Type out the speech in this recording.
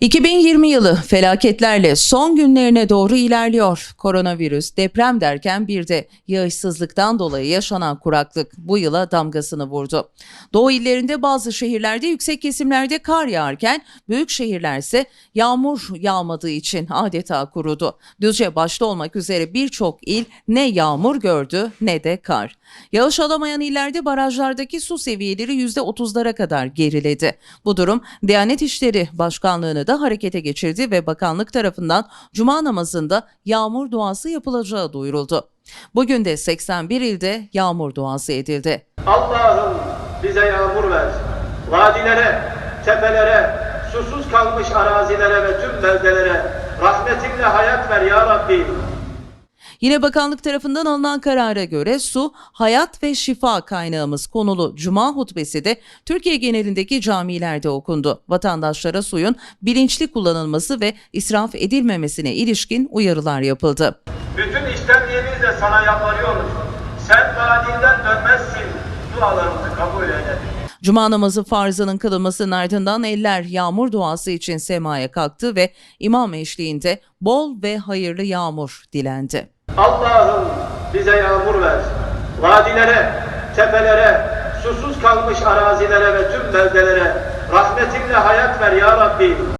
2020 yılı felaketlerle son günlerine doğru ilerliyor. Koronavirüs, deprem derken bir de yağışsızlıktan dolayı yaşanan kuraklık bu yıla damgasını vurdu. Doğu illerinde bazı şehirlerde yüksek kesimlerde kar yağarken büyük şehirlerse yağmur yağmadığı için adeta kurudu. Düzce başta olmak üzere birçok il ne yağmur gördü ne de kar. Yağış alamayan illerde barajlardaki su seviyeleri %30'lara kadar geriledi. Bu durum Diyanet İşleri Başkanlığı'nı da harekete geçirdi ve bakanlık tarafından cuma namazında yağmur duası yapılacağı duyuruldu. Bugün de 81 ilde yağmur duası edildi. Allah'ım bize yağmur ver. Vadilere, tepelere, susuz kalmış arazilere ve tüm beldelere rahmetinle hayat ver ya Rabbi. Yine bakanlık tarafından alınan karara göre su, hayat ve şifa kaynağımız konulu Cuma hutbesi de Türkiye genelindeki camilerde okundu. Vatandaşlara suyun bilinçli kullanılması ve israf edilmemesine ilişkin uyarılar yapıldı. Bütün işlemlerimizle sana yalvarıyoruz. Sen vaadinden dönmezsin. Dualarımızı kabul eyle. Cuma namazı farzının kılınmasının ardından eller yağmur duası için semaya kalktı ve imam eşliğinde bol ve hayırlı yağmur dilendi. Allah'ım bize yağmur ver. Vadilere, tepelere, susuz kalmış arazilere ve tüm beldelere rahmetinle hayat ver ya Rabbi.